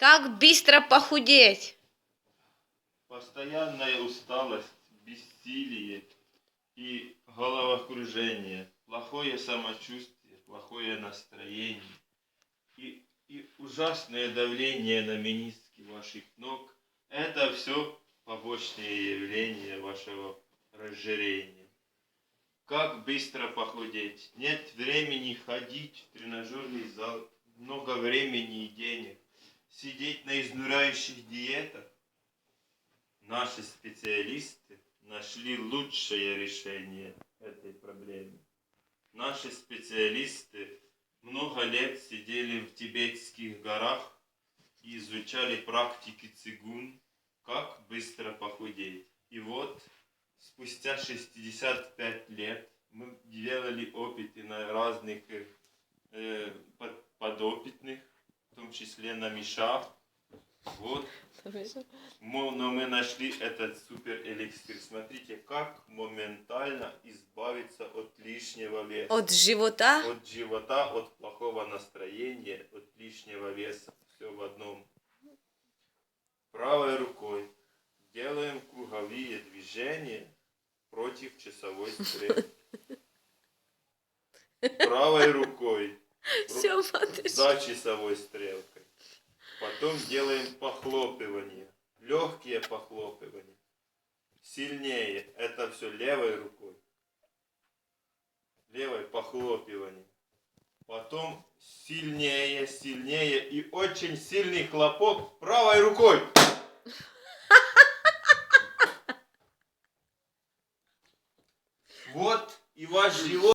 Как быстро похудеть? Постоянная усталость, бессилие и головокружение, плохое самочувствие, плохое настроение и, и ужасное давление на мениски ваших ног – это все побочные явления вашего разжирения. Как быстро похудеть? Нет времени ходить в тренажерный зал, много времени и денег, сидеть на изнуряющих диетах. Наши специалисты нашли лучшее решение этой проблемы. Наши специалисты много лет сидели в тибетских горах и изучали практики цигун, как быстро похудеть. И вот, спустя 65 лет, мы делали опыты на разных э, под- подопытных, в том числе на мишах. Вот, но мы нашли этот супер эликсир. Смотрите, как моментально избавиться от лишнего веса. От живота? От живота, от плохого настроения, от лишнего веса. Все в одном. Правой рукой делаем круговые движения против часовой стрелки. Правой рукой Все, за часовой стрелкой. Потом делаем похлопывание. Легкие похлопывания. Сильнее. Это все левой рукой. Левой похлопывание. Потом сильнее, сильнее и очень сильный хлопок правой рукой. Вот и ваш живот.